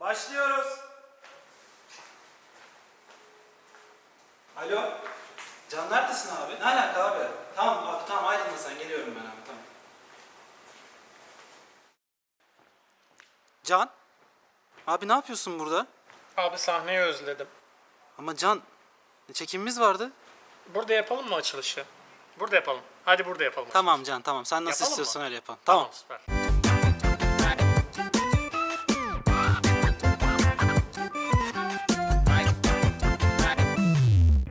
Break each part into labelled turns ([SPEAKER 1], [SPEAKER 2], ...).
[SPEAKER 1] Başlıyoruz. Alo. Can neredesin abi? Ne alaka abi? Tamam abi tamam ayrılma sen geliyorum ben abi tamam. Can. Abi ne yapıyorsun burada?
[SPEAKER 2] Abi sahneyi özledim.
[SPEAKER 1] Ama Can çekimimiz vardı.
[SPEAKER 2] Burada yapalım mı açılışı? Burada yapalım. Hadi burada yapalım.
[SPEAKER 1] Tamam Can tamam sen nasıl
[SPEAKER 2] Yapalım mı?
[SPEAKER 1] istiyorsan öyle yapalım. Tamam.
[SPEAKER 2] süper.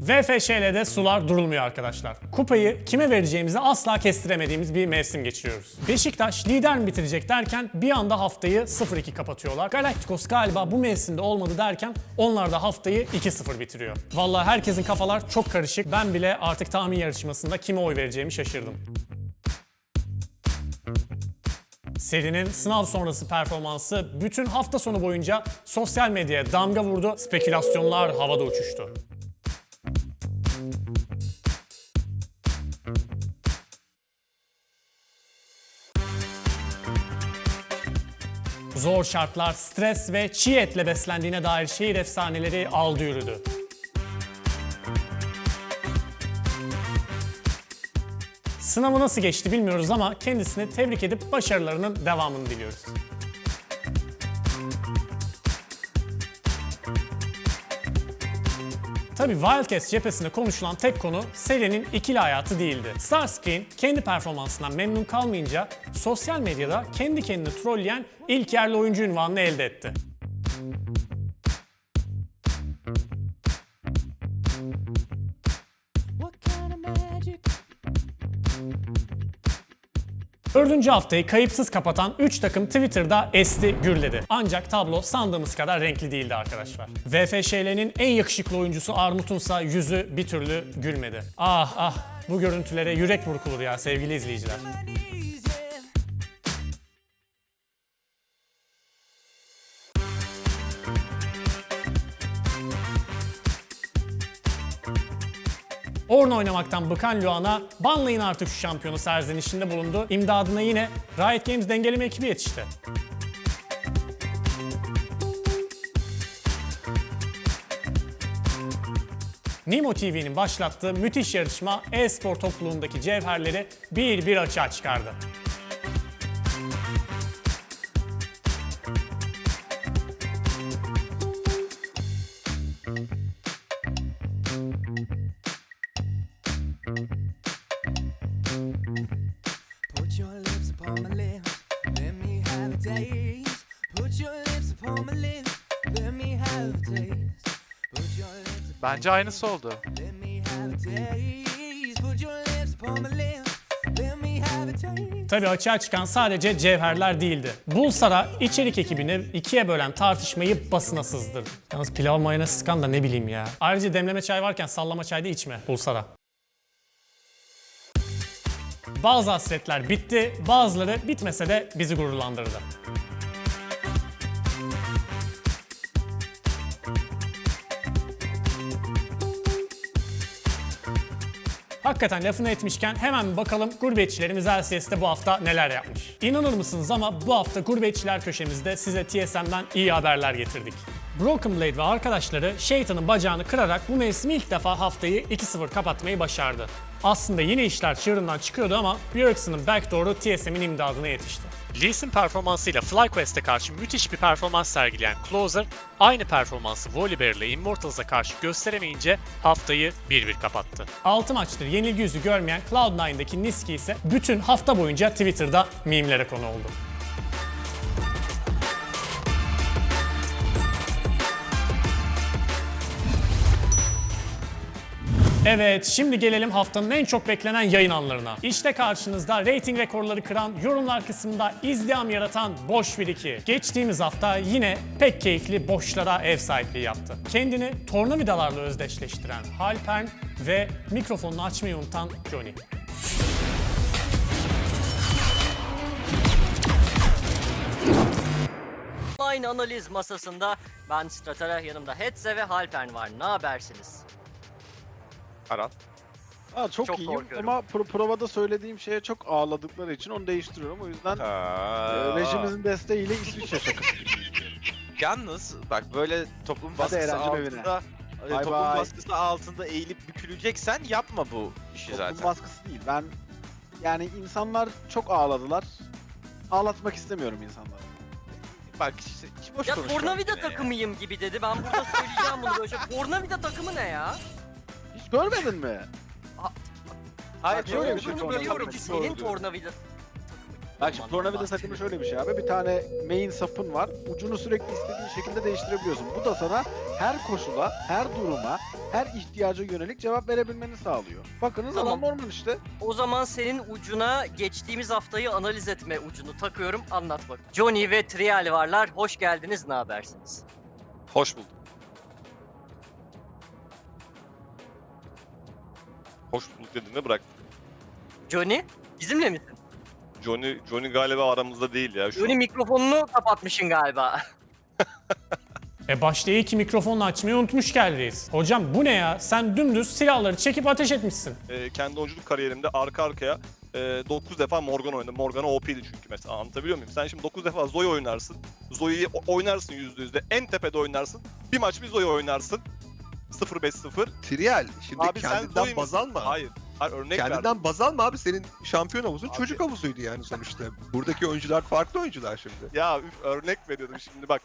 [SPEAKER 2] VFŞ'de sular durulmuyor arkadaşlar. Kupayı kime vereceğimizi asla kestiremediğimiz bir mevsim geçiriyoruz. Beşiktaş lider mi bitirecek derken bir anda haftayı 0-2 kapatıyorlar. Galacticos galiba bu mevsimde olmadı derken onlar da haftayı 2-0 bitiriyor. Vallahi herkesin kafalar çok karışık. Ben bile artık tahmin yarışmasında kime oy vereceğimi şaşırdım. Serinin sınav sonrası performansı bütün hafta sonu boyunca sosyal medyaya damga vurdu, spekülasyonlar havada uçuştu. Zor şartlar, stres ve çiğ etle beslendiğine dair şehir efsaneleri aldı yürüdü. Sınavı nasıl geçti bilmiyoruz ama kendisini tebrik edip başarılarının devamını diliyoruz. Tabii Wildcats cephesinde konuşulan tek konu serinin ikili hayatı değildi. Starscreen kendi performansından memnun kalmayınca sosyal medyada kendi kendini trolleyen ilk yerli oyuncu ünvanını elde etti. Dördüncü haftayı kayıpsız kapatan 3 takım Twitter'da esti gürledi. Ancak tablo sandığımız kadar renkli değildi arkadaşlar. VFŞ'lerin en yakışıklı oyuncusu Armut'unsa yüzü bir türlü gülmedi. Ah ah bu görüntülere yürek burkulur ya sevgili izleyiciler. Orn oynamaktan bıkan Luan'a banlayın artık şu şampiyonu serzenişinde bulundu. İmdadına yine Riot Games dengeleme ekibi yetişti. Nimo TV'nin başlattığı müthiş yarışma e-spor topluluğundaki cevherleri bir bir açığa çıkardı.
[SPEAKER 3] Have a taste.
[SPEAKER 2] Tabii açığa çıkan sadece cevherler değildi. Bulsara içerik ekibini ikiye bölen tartışmayı basına sızdırdı. Yalnız pilav mayonez sıkan da ne bileyim ya. Ayrıca demleme çay varken sallama çay da içme Bulsara. Bazı hasretler bitti, bazıları bitmese de bizi gururlandırdı. Hakikaten lafını etmişken hemen bir bakalım gurbetçilerimiz LCS'de bu hafta neler yapmış. İnanır mısınız ama bu hafta gurbetçiler köşemizde size TSM'den iyi haberler getirdik. Broken Blade ve arkadaşları şeytanın bacağını kırarak bu mevsim ilk defa haftayı 2-0 kapatmayı başardı. Aslında yine işler çığırından çıkıyordu ama Bjergsen'ın backdoor'u TSM'in imdadına yetişti.
[SPEAKER 4] Lee Sin performansıyla FlyQuest'e karşı müthiş bir performans sergileyen Closer, aynı performansı Volibear ile Immortals'a karşı gösteremeyince haftayı 1-1 kapattı.
[SPEAKER 2] 6 maçtır yenilgi yüzü görmeyen Cloud9'daki Niski ise bütün hafta boyunca Twitter'da mimlere konu oldu. Evet, şimdi gelelim haftanın en çok beklenen yayın anlarına. İşte karşınızda rating rekorları kıran, yorumlar kısmında izdiham yaratan Boş bir iki. Geçtiğimiz hafta yine pek keyifli boşlara ev sahipliği yaptı. Kendini tornavidalarla özdeşleştiren Halpern ve mikrofonunu açmayı unutan Johnny.
[SPEAKER 5] Aynı analiz masasında ben Stratera yanımda Hetze ve Halpern var. Ne habersiniz?
[SPEAKER 4] Aran.
[SPEAKER 6] Aa, çok,
[SPEAKER 5] Çok
[SPEAKER 6] iyiyim
[SPEAKER 5] korkuyorum.
[SPEAKER 6] ama pro- provada söylediğim şeye çok ağladıkları için onu değiştiriyorum. O yüzden e, rejimizin desteğiyle İsviçre şakası.
[SPEAKER 7] Yalnız bak böyle toplum baskısı altında e,
[SPEAKER 6] Bay
[SPEAKER 7] toplum
[SPEAKER 6] bay.
[SPEAKER 7] baskısı altında eğilip büküleceksen yapma bu işi
[SPEAKER 6] Toplum
[SPEAKER 7] zaten.
[SPEAKER 6] baskısı değil. Ben yani insanlar çok ağladılar. Ağlatmak istemiyorum insanları.
[SPEAKER 7] Bak işte hiç boş
[SPEAKER 5] Ya tornavida
[SPEAKER 7] yine ya.
[SPEAKER 5] takımıyım gibi dedi. Ben burada söyleyeceğim bunu böyle. şey. Tornavida takımı ne ya?
[SPEAKER 6] Hiç görmedin mi?
[SPEAKER 7] Hayır
[SPEAKER 6] Bak, şöyle bir şey
[SPEAKER 5] Bunu
[SPEAKER 6] tornavida
[SPEAKER 5] biliyorum ki senin tornavida
[SPEAKER 6] Bak şimdi tornavida takımı şöyle bir şey abi. Bir tane main sapın var. Ucunu sürekli istediğin şekilde değiştirebiliyorsun. Bu da sana her koşula, her duruma, her ihtiyaca yönelik cevap verebilmeni sağlıyor. Bakınız
[SPEAKER 5] Tamam.
[SPEAKER 6] ama normal işte.
[SPEAKER 5] O zaman senin ucuna geçtiğimiz haftayı analiz etme ucunu takıyorum. Anlat bak. Johnny ve Trial varlar. Hoş geldiniz. Ne habersiniz?
[SPEAKER 8] Hoş bulduk. Hoş bulduk dediğinde bırak.
[SPEAKER 5] Johnny, bizimle misin?
[SPEAKER 8] Johnny, Johnny galiba aramızda değil ya şu
[SPEAKER 5] Johnny
[SPEAKER 8] an.
[SPEAKER 5] mikrofonunu kapatmışsın galiba.
[SPEAKER 2] E başta iyi ki mikrofonunu açmayı unutmuş geldiyiz. Hocam bu ne ya? Sen dümdüz silahları çekip ateş etmişsin.
[SPEAKER 8] Ee, kendi oyunculuk kariyerimde arka arkaya e, 9 defa Morgan oynadım. Morgana OP'ydi çünkü mesela anlatabiliyor muyum? Sen şimdi 9 defa Zoe oynarsın. Zoe'yi oynarsın %100'de. En tepede oynarsın. Bir maç bir Zoe oynarsın. 0-5-0.
[SPEAKER 9] Trial. Şimdi
[SPEAKER 8] Abi sen
[SPEAKER 9] kendinden
[SPEAKER 8] Zoe
[SPEAKER 9] baz alma.
[SPEAKER 8] Hayır. Hayır örnek
[SPEAKER 9] Kendinden
[SPEAKER 8] verdim.
[SPEAKER 9] baz alma abi. Senin şampiyon havuzun
[SPEAKER 8] Abi.
[SPEAKER 9] çocuk havuzuydu yani sonuçta. Buradaki oyuncular farklı oyuncular şimdi.
[SPEAKER 8] Ya üf, örnek veriyordum şimdi bak.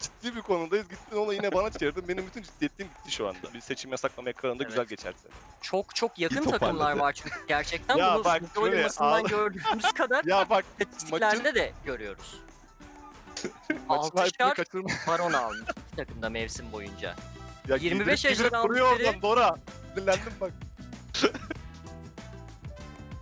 [SPEAKER 8] Ciddi bir konudayız. Gittin onu yine bana çevirdin. Benim bütün ciddiyetliğim bitti şu anda. Bir seçim yasaklama ekranında
[SPEAKER 5] Evet.
[SPEAKER 8] güzel geçerse.
[SPEAKER 5] Çok çok yakın
[SPEAKER 9] İyi toparladı.
[SPEAKER 5] takımlar var çünkü gerçekten
[SPEAKER 8] Ya
[SPEAKER 5] bunu
[SPEAKER 8] bak şöyle,
[SPEAKER 5] gördüğümüz kadar
[SPEAKER 8] Ya bak
[SPEAKER 5] istatistiklerde de görüyoruz.
[SPEAKER 8] maçın hype'ını
[SPEAKER 5] Altışar
[SPEAKER 8] kaçırma.
[SPEAKER 5] baron almış iki takımda mevsim boyunca.
[SPEAKER 8] Ya
[SPEAKER 5] 25
[SPEAKER 8] giydirip
[SPEAKER 5] yaşında
[SPEAKER 8] giydirip duruyor
[SPEAKER 5] aldıkları-
[SPEAKER 8] oradan Dora. Dinlendim bak.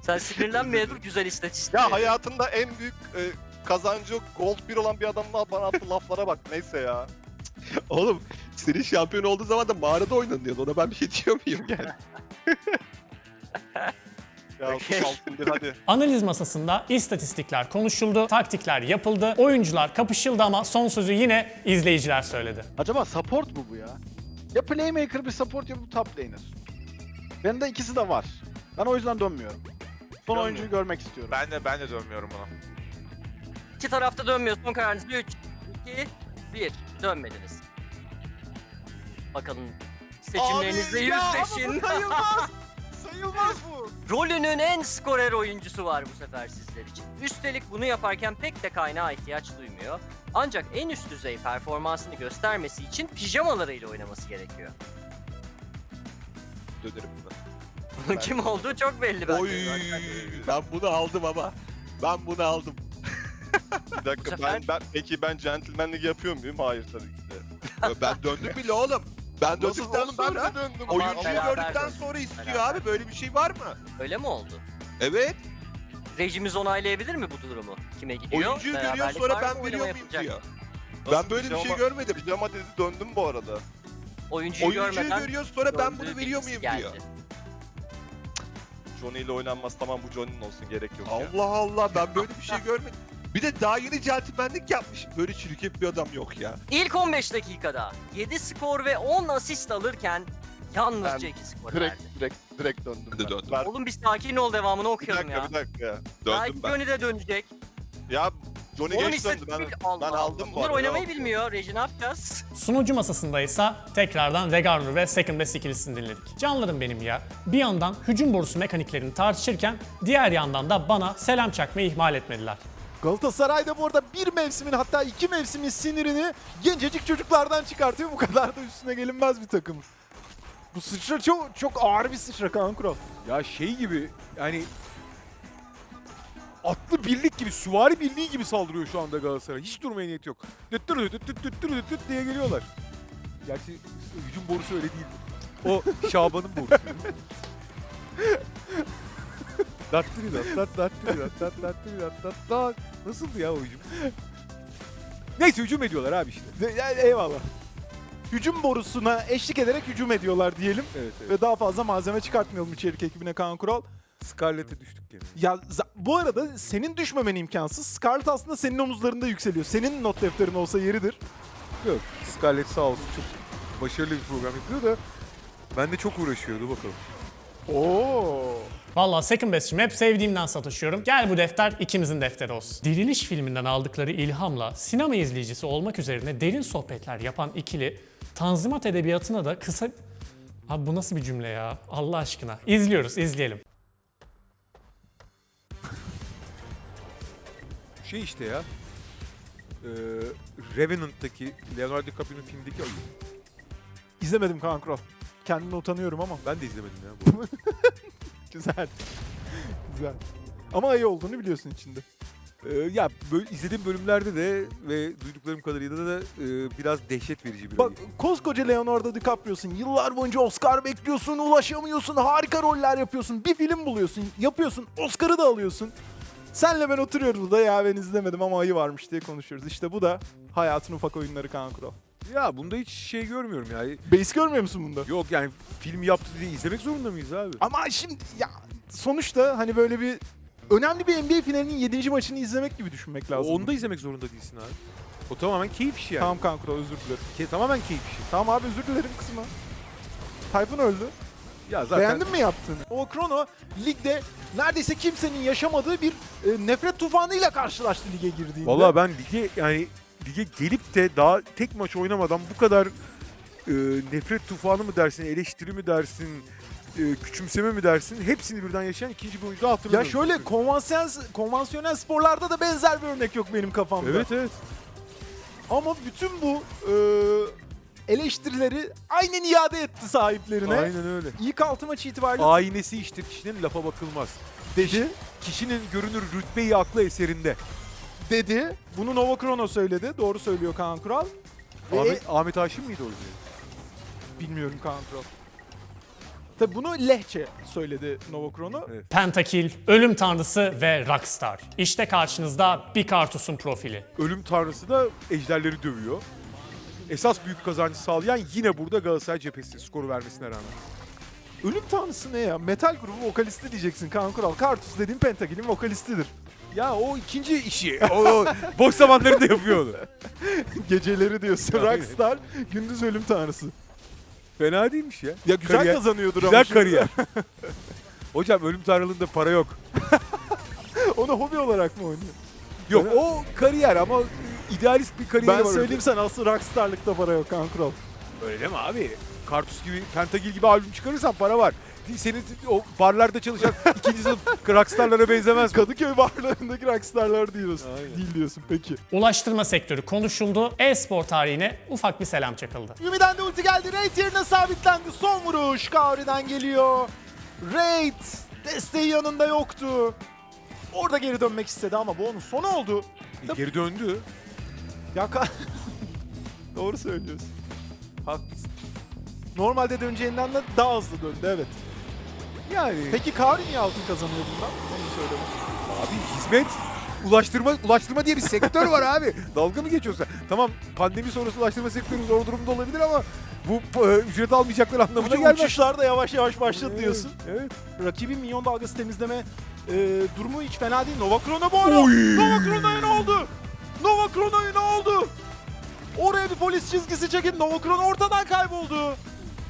[SPEAKER 5] Sen sinirlenmeye dur güzel istatistik.
[SPEAKER 8] Ya hayatında en büyük e, kazancı Gold 1 olan bir adamın bana attığı laflara bak. Neyse ya.
[SPEAKER 9] Oğlum senin şampiyon olduğu zaman da mağarada oynanıyordu. Ona ben bir şey diyor muyum yani?
[SPEAKER 8] Ya
[SPEAKER 5] Okey.
[SPEAKER 8] sus altındır hadi.
[SPEAKER 2] Analiz masasında istatistikler konuşuldu, taktikler yapıldı, oyuncular kapışıldı ama son sözü yine izleyiciler söyledi.
[SPEAKER 6] Acaba support mu bu ya? Ya playmaker bir support ya bu top laner. Bende ikisi de var. Ben o yüzden dönmüyorum. Son
[SPEAKER 7] Dönmüyor.
[SPEAKER 6] oyuncuyu görmek istiyorum.
[SPEAKER 7] Ben de ben de dönmüyorum buna.
[SPEAKER 5] İki tarafta dönmüyor. Son kararınız 3, 2, 1. Dönmediniz. Bakalım seçimlerinizle
[SPEAKER 7] Abi ya ama bu
[SPEAKER 5] yüzleşin.
[SPEAKER 7] sayılmaz. sayılmaz bu.
[SPEAKER 5] Rolünün en skorer oyuncusu var bu sefer sizler için. Üstelik bunu yaparken pek de kaynağa ihtiyaç duymuyor. Ancak en üst düzey performansını göstermesi için pijamalarıyla oynaması gerekiyor.
[SPEAKER 9] Dönerim buna.
[SPEAKER 5] Bunun kim olduğu çok belli bence.
[SPEAKER 9] Oy ben bunu aldım ama. Ben bunu aldım.
[SPEAKER 8] Bir dakika
[SPEAKER 5] sefer-
[SPEAKER 8] ben, ben peki ben centilmenlik yapıyor muyum? Hayır tabii ki de.
[SPEAKER 9] ben döndüm bile oğlum. Ben
[SPEAKER 8] Nasıl
[SPEAKER 9] döndükten
[SPEAKER 8] oğlum ben
[SPEAKER 9] sonra
[SPEAKER 8] de döndüm.
[SPEAKER 9] Oyuncuyu
[SPEAKER 5] beraber
[SPEAKER 9] gördükten
[SPEAKER 5] döndük.
[SPEAKER 9] sonra istiyor
[SPEAKER 5] Beraber.
[SPEAKER 9] abi. Böyle bir şey var mı?
[SPEAKER 5] Öyle mi oldu?
[SPEAKER 9] Evet.
[SPEAKER 5] Rejimiz onaylayabilir mi durumu? Kime gidiyor?
[SPEAKER 9] Oyuncuyu görüyor
[SPEAKER 5] Beraberlik
[SPEAKER 9] sonra
[SPEAKER 5] var mı?
[SPEAKER 9] ben
[SPEAKER 5] Oynama
[SPEAKER 9] veriyor muyum
[SPEAKER 5] yapılacak.
[SPEAKER 9] diyor.
[SPEAKER 8] Nasıl
[SPEAKER 9] Ben böyle bir şey
[SPEAKER 8] pijama-
[SPEAKER 9] görmedim.
[SPEAKER 8] Pijama dedi döndüm bu arada.
[SPEAKER 5] Oyuncuyu,
[SPEAKER 9] Oyuncuyu
[SPEAKER 5] görmeden
[SPEAKER 9] görüyor sonra ben bunu veriyor
[SPEAKER 5] bilgisi
[SPEAKER 9] muyum diyor.
[SPEAKER 5] geldi.
[SPEAKER 8] Johnny ile oynanmaz tamam bu Johnny'nin olsun gerek yok ya.
[SPEAKER 9] Allah Allah ben böyle bir şey görmedim. Bir de daha yeni centilmenlik yapmış. Böyle çirkin bir adam yok ya.
[SPEAKER 5] İlk 15 dakikada 7 skor ve 10 asist alırken yalnızca
[SPEAKER 6] Ben
[SPEAKER 5] 2 skor
[SPEAKER 6] Direkt
[SPEAKER 5] verdi.
[SPEAKER 6] Direkt döndüm.
[SPEAKER 9] Ben de döndüm.
[SPEAKER 8] Ver-
[SPEAKER 5] Oğlum bir sakin ol devamını
[SPEAKER 8] Bir
[SPEAKER 5] okuyalım
[SPEAKER 8] dakika
[SPEAKER 5] ya.
[SPEAKER 8] bir dakika.
[SPEAKER 5] Belki
[SPEAKER 9] Döndüm ben.
[SPEAKER 5] Johnny de dönecek.
[SPEAKER 8] Ya Johnny
[SPEAKER 5] Onun
[SPEAKER 8] geç döndü ben,
[SPEAKER 5] istatistik Allah
[SPEAKER 8] ben
[SPEAKER 5] Allah.
[SPEAKER 8] aldım bu
[SPEAKER 5] Bunlar
[SPEAKER 8] arada.
[SPEAKER 5] oynamayı
[SPEAKER 8] ya.
[SPEAKER 5] bilmiyor. Reji ne yapacağız?
[SPEAKER 2] Sunucu masasında ise tekrardan Regarnur ve Second Best ikilisini dinledik. Canlarım benim ya. Bir yandan hücum borusu mekaniklerini tartışırken diğer yandan da bana selam çakmayı ihmal etmediler.
[SPEAKER 10] Galatasaray'da bu arada bir mevsimin hatta iki mevsimin sinirini gencecik çocuklardan çıkartıyor. Bu kadar da üstüne gelinmez bir takım. Bu sıçra çok çok ağır bir sıçra Kaan Kural. Ya şey gibi yani atlı birlik gibi, süvari birliği gibi saldırıyor şu anda Galatasaray. Hiç durmaya niyeti yok. Düt düt düt düt dürü düt düt diye geliyorlar. Gerçi hücum borusu öyle değil. O Şaban'ın borusu. Dattiri dat dat dattiri dat dat dattiri dat dat dat. Nasıldı ya o hücum? Neyse hücum ediyorlar abi işte.
[SPEAKER 11] Eyvallah. Hücum borusuna eşlik ederek hücum ediyorlar diyelim.
[SPEAKER 10] Evet evet.
[SPEAKER 11] Ve daha fazla malzeme çıkartmayalım içerik ekibine Kaan Kural.
[SPEAKER 10] Scarlett'e düştük gene.
[SPEAKER 11] Ya bu arada senin düşmemen imkansız. Scarlett aslında senin omuzlarında yükseliyor. Senin not defterin olsa yeridir.
[SPEAKER 10] Yok Scarlett sağ olsun çok başarılı bir program yapıyor da ben de çok uğraşıyordu bakalım.
[SPEAKER 11] Oo.
[SPEAKER 2] Valla Second Best'cim hep sevdiğimden satışıyorum. Gel bu defter ikimizin defteri olsun. Diriliş filminden aldıkları ilhamla sinema izleyicisi olmak üzerine derin sohbetler yapan ikili Tanzimat edebiyatına da kısa... Abi bu nasıl bir cümle ya? Allah aşkına. İzliyoruz, izleyelim.
[SPEAKER 10] Şey işte ya. Ee, Revenant'taki Leonardo DiCaprio'nun filmdeki ayı.
[SPEAKER 11] İzlemedim Kaan Kural. Kendime utanıyorum ama.
[SPEAKER 10] Ben de izlemedim ya. bu.
[SPEAKER 11] Güzel. Güzel. Ama ayı olduğunu biliyorsun içinde.
[SPEAKER 10] Ee, ya böyle izlediğim bölümlerde de ve duyduklarım kadarıyla da e, biraz dehşet verici bir
[SPEAKER 11] Bak
[SPEAKER 10] ayı.
[SPEAKER 11] koskoca Leonardo DiCaprio'sun. Yıllar boyunca Oscar bekliyorsun, ulaşamıyorsun, harika roller yapıyorsun. Bir film buluyorsun, yapıyorsun, Oscar'ı da alıyorsun. Senle ben oturuyoruz burada ya ben izlemedim ama ayı varmış diye konuşuyoruz. İşte bu da hayatın ufak oyunları Kaan Kural.
[SPEAKER 10] Ya bunda hiç şey görmüyorum ya.
[SPEAKER 11] Base görmüyor musun bunda?
[SPEAKER 10] Yok yani film yaptı diye izlemek zorunda mıyız abi?
[SPEAKER 11] Ama şimdi ya sonuçta hani böyle bir önemli bir NBA finalinin 7. maçını izlemek gibi düşünmek lazım.
[SPEAKER 10] Onu da izlemek zorunda değilsin abi. O tamamen keyif işi yani.
[SPEAKER 11] Tamam Kaan Kural özür dilerim.
[SPEAKER 10] Ke- tamamen keyif işi.
[SPEAKER 11] Tamam abi özür dilerim kısma. Tayfun öldü.
[SPEAKER 10] Ya zaten
[SPEAKER 11] Beğendin mi yaptığını? O Krono ligde neredeyse kimsenin yaşamadığı bir e, nefret tufanıyla karşılaştı lige girdiğinde.
[SPEAKER 10] Valla ben lige yani lige gelip de daha tek maç oynamadan bu kadar e, nefret tufanı mı dersin, eleştiri mi dersin, e, küçümseme mi dersin hepsini birden yaşayan ikinci bir oyuncu daha
[SPEAKER 11] ya şöyle konvansiyonel, konvansiyonel sporlarda da benzer bir örnek yok benim kafamda.
[SPEAKER 10] Evet evet.
[SPEAKER 11] Ama bütün bu e, eleştirileri aynen iade etti sahiplerine.
[SPEAKER 10] Aynen öyle.
[SPEAKER 11] İlk altı maç itibariyle
[SPEAKER 10] Aynesi işte kişinin lafa bakılmaz.
[SPEAKER 11] dedi.
[SPEAKER 10] Kişinin görünür rütbeyi aklı eserinde.
[SPEAKER 11] Dedi. Bunu Nova Krono söyledi. Doğru söylüyor Kaan Kural.
[SPEAKER 10] Ahmet, Ahmet Haşim miydi o yüzden?
[SPEAKER 11] bilmiyorum Kaan Kural. Tabi bunu lehçe söyledi Nova Krono.
[SPEAKER 10] Evet.
[SPEAKER 2] Pentakill, Ölüm Tanrısı ve Rockstar. İşte karşınızda bir kartusun profili.
[SPEAKER 10] Ölüm tanrısı da ejderleri dövüyor. Esas büyük kazancı sağlayan yine burada Galatasaray cephesi skoru vermesine rağmen.
[SPEAKER 11] Ölüm tanrısı ne ya? Metal grubu vokalisti diyeceksin Kaan Kural. Kartus dediğim Pentakill'in vokalistidir.
[SPEAKER 10] Ya o ikinci işi. O, o boş zamanlarında yapıyor onu.
[SPEAKER 11] Geceleri diyorsun. Rockstar, gündüz ölüm tanrısı.
[SPEAKER 10] Fena değilmiş ya.
[SPEAKER 11] Ya güzel
[SPEAKER 10] Kariyer-
[SPEAKER 11] kazanıyordur ama.
[SPEAKER 10] Güzel
[SPEAKER 11] şimdi.
[SPEAKER 10] kariyer. Hocam ölüm tanrılığında para yok.
[SPEAKER 11] Onu hobi olarak mı oynuyor?
[SPEAKER 10] Yok o kariyer ama idealist bir kariyeri
[SPEAKER 11] Ben
[SPEAKER 10] var.
[SPEAKER 11] söyleyeyim sana asıl Rockstar'lıkta para yok Kaan Kural.
[SPEAKER 10] Öyle mi abi? Kartus gibi, Pentagil gibi albüm çıkarırsan para var. Senin o barlarda çalışan ikinci sınıf rockstarlara benzemez.
[SPEAKER 11] Kadıköy barlarındaki Rockstar'lar diyorsun.
[SPEAKER 10] Aynen.
[SPEAKER 11] Değil diyorsun peki.
[SPEAKER 2] Ulaştırma sektörü konuşuldu. E-spor tarihine ufak bir selam çakıldı.
[SPEAKER 11] Yumi'den de ulti geldi. Raid yerine sabitlendi. Son vuruş Kaori'den geliyor. Raid desteği yanında yoktu. Orada geri dönmek istedi ama bu onun sonu oldu.
[SPEAKER 10] E, Geri döndü.
[SPEAKER 11] Ya Doğru söylüyorsun. Haklısın. Normalde döneceğinden de daha hızlı döndü evet.
[SPEAKER 10] Yani
[SPEAKER 11] Peki Kaori niye altın kazanıyor bundan? Onu söyle.
[SPEAKER 10] abi hizmet ulaştırma ulaştırma diye bir sektör var abi. Dalga mı geçiyorsun? Tamam pandemi sonrası ulaştırma sektörü zor durumda olabilir ama bu e, ücret almayacaklar anlamına gelmez.
[SPEAKER 11] uçuşlar da yavaş yavaş başladı diyorsun.
[SPEAKER 10] Evet.
[SPEAKER 11] Rakibin minyon dalgası temizleme e, durumu hiç fena değil. Nova Krono bu ara.
[SPEAKER 10] Oy!
[SPEAKER 11] Nova Krono'ya ne oldu? Nova Krono'ya ne oldu? Oraya bir polis çizgisi çekin. Nova Krono ortadan kayboldu.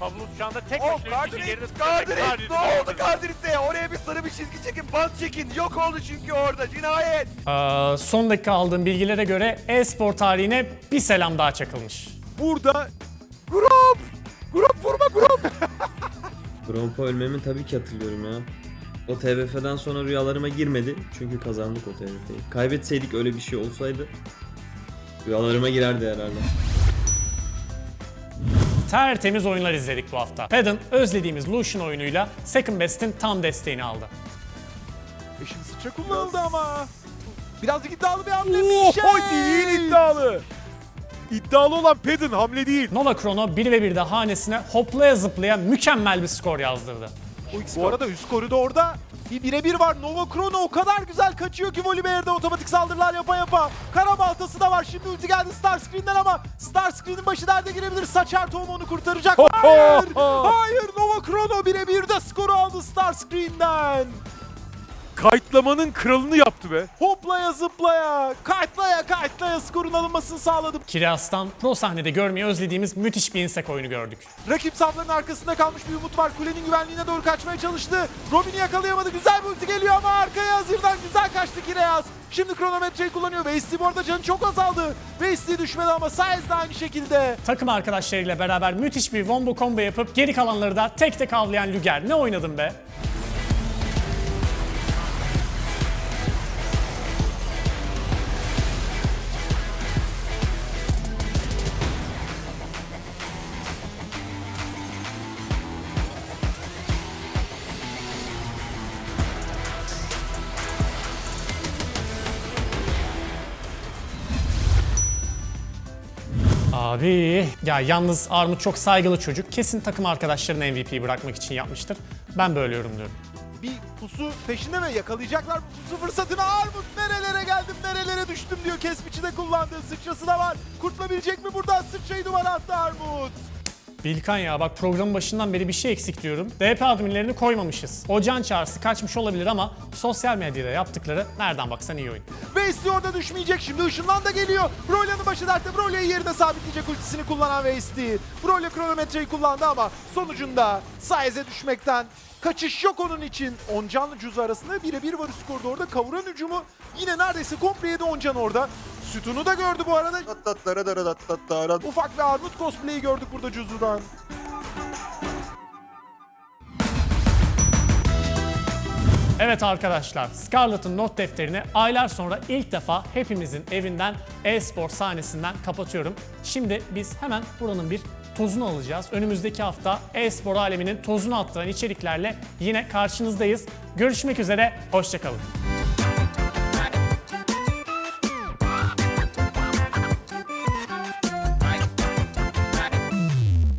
[SPEAKER 4] Pavlov şu anda tek
[SPEAKER 9] Oh,
[SPEAKER 4] başına iki kişi geride tutacak.
[SPEAKER 9] Ne oldu
[SPEAKER 4] aldı.
[SPEAKER 9] Gardirit'e? Oraya bir sarı bir çizgi çekin, bant çekin. Yok oldu çünkü orada cinayet.
[SPEAKER 2] Ee, son dakika aldığım bilgilere göre e-spor tarihine bir selam daha çakılmış.
[SPEAKER 10] Burada grup grup vurma grup.
[SPEAKER 12] Grompa ölmemi tabii ki hatırlıyorum ya. O TBF'den sonra rüyalarıma girmedi çünkü kazandık o TBF'yi. Kaybetseydik öyle bir şey olsaydı rüyalarıma girerdi herhalde.
[SPEAKER 2] Tertemiz oyunlar izledik bu hafta. Pedon özlediğimiz Lucian oyunuyla Second Best'in tam desteğini aldı.
[SPEAKER 11] Eşin sıçra kullanıldı ama. Birazcık iddialı bir hamle.
[SPEAKER 10] Oo,
[SPEAKER 11] Michel.
[SPEAKER 10] değil iddialı. İddialı olan Pedon hamle değil.
[SPEAKER 2] Nova Chrono 1 ve 1'de hanesine hoplaya zıplaya mükemmel bir skor yazdırdı.
[SPEAKER 11] Bu arada üst koridorda bir birebir var. Nova Krono o kadar güzel kaçıyor ki Volibear'de otomatik saldırılar yapa yapa. Kara baltası da var. Şimdi ulti geldi Starscreen'den ama Starscreen'in başı derde girebilir. Saçar Tom onu kurtaracak. Hayır! Hayır! Nova Krono birebir de skoru aldı Starscreen'den.
[SPEAKER 10] Kayıtlamanın kralını yaptı be.
[SPEAKER 11] Hoplaya zıplaya, kayıtlaya kayıtlaya skorun alınmasını sağladı.
[SPEAKER 2] Kireas'tan pro sahnede görmeyi özlediğimiz müthiş bir insek oyunu gördük.
[SPEAKER 11] Rakip safların arkasında kalmış bir umut var. Kulenin güvenliğine doğru kaçmaya çalıştı. Robin'i yakalayamadı. Güzel bir ulti geliyor ama arkaya Azir'den güzel kaçtı Kireas. Şimdi kronometreyi kullanıyor. Wesley bu arada canı çok azaldı. Wesley düşmedi ama Saez de aynı şekilde.
[SPEAKER 2] Takım arkadaşlarıyla beraber müthiş bir wombo combo yapıp geri kalanları da tek tek avlayan Luger. Ne oynadın be? Abi ya yalnız Armut çok saygılı çocuk. Kesin takım arkadaşlarını MVP'yi bırakmak için yapmıştır. Ben böyle yorumluyorum.
[SPEAKER 11] Bir pusu peşinde mi? Yakalayacaklar bu pusu fırsatını. Armut nerelere geldim, nerelere düştüm diyor. Kesmiçi de kullandığı sıçrası da var. Kurtulabilecek mi buradan sıçrayı duvara attı Armut.
[SPEAKER 2] Bilkan ya bak programın başından beri bir şey eksik diyorum. DP adminlerini koymamışız. O can çağrısı kaçmış olabilir ama sosyal medyada yaptıkları nereden baksan iyi oyun.
[SPEAKER 11] Wesley orada düşmeyecek. Şimdi ışından da geliyor. Brolya'nın başı dertte. Brolya'yı yerine sabitleyecek ultisini kullanan Wesley. Brolya kronometreyi kullandı ama sonucunda Saez'e düşmekten kaçış yok onun için. Oncan'la Cuz arasında birebir var üst koridorda. Kavuran hücumu yine neredeyse komple yedi Oncan orada. Sütun'u da gördü bu arada. Ufak bir Armut cosplay'i gördük burada Cuz'dan.
[SPEAKER 2] Evet arkadaşlar, Scarlett'ın not defterini aylar sonra ilk defa hepimizin evinden e-spor sahnesinden kapatıyorum. Şimdi biz hemen buranın bir tozunu alacağız. Önümüzdeki hafta e-spor aleminin tozunu attıran içeriklerle yine karşınızdayız. Görüşmek üzere, hoşçakalın.